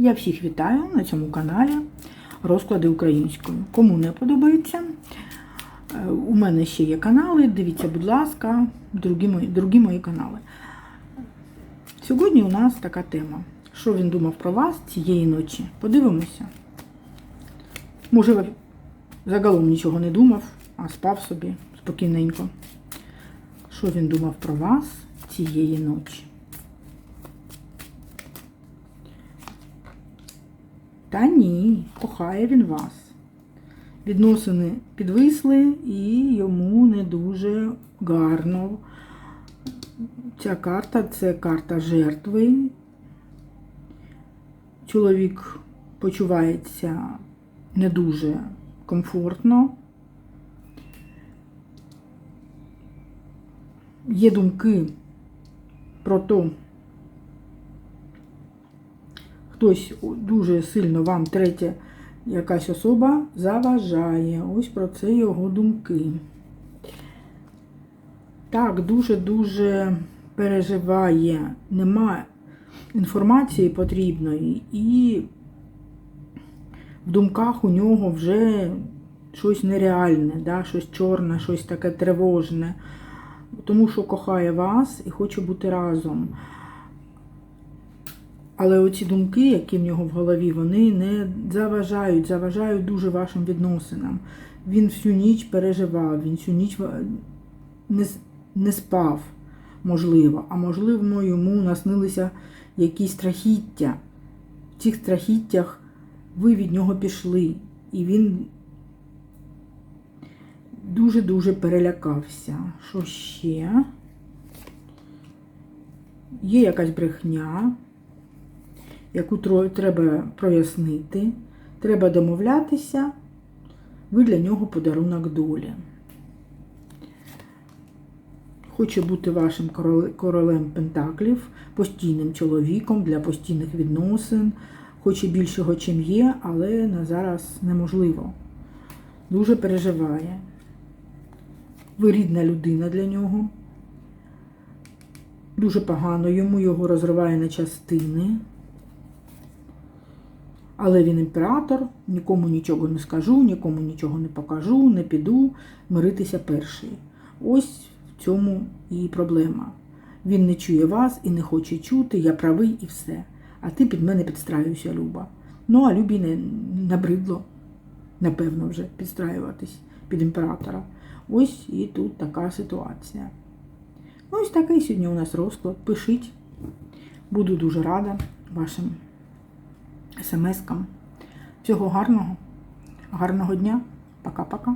Я всіх вітаю на цьому каналі Розклади українською. Кому не подобається, е, у мене ще є канали. Дивіться, будь ласка, другі мої, другі мої канали. Сьогодні у нас така тема. Що він думав про вас цієї ночі? Подивимося. Може, загалом нічого не думав, а спав собі спокійненько. Що він думав про вас цієї ночі? Та ні, кохає він вас. Відносини підвисли і йому не дуже гарно. Ця карта це карта жертви. Чоловік почувається не дуже комфортно. Є думки про те, хтось дуже сильно вам третя якась особа заважає. Ось про це його думки. Так, дуже-дуже переживає, нема інформації потрібної, і в думках у нього вже щось нереальне, да, щось чорне, щось таке тривожне, тому що кохає вас і хоче бути разом. Але оці думки, які в нього в голові, вони не заважають, заважають дуже вашим відносинам. Він всю ніч переживав, він всю ніч не, не спав, можливо, а можливо, йому наснилися якісь страхіття. В цих страхіттях ви від нього пішли, і він дуже-дуже перелякався. Що ще? Є якась брехня яку треба прояснити, треба домовлятися, ви для нього подарунок долі. Хоче бути вашим королем Пентаклів, постійним чоловіком для постійних відносин, хоче більшого, чим є, але на зараз неможливо. Дуже переживає. Ви рідна людина для нього. Дуже погано йому його розриває на частини. Але він імператор, нікому нічого не скажу, нікому нічого не покажу, не піду миритися перший. Ось в цьому і проблема. Він не чує вас і не хоче чути, я правий і все. А ти під мене підстраюся, Люба. Ну, а Любі не набридло, напевно, вже підстраюватись під імператора. Ось і тут така ситуація. Ось такий сьогодні у нас розклад. Пишіть. Буду дуже рада вашим смс-кам. Всього гарного, гарного дня. Пока-пока.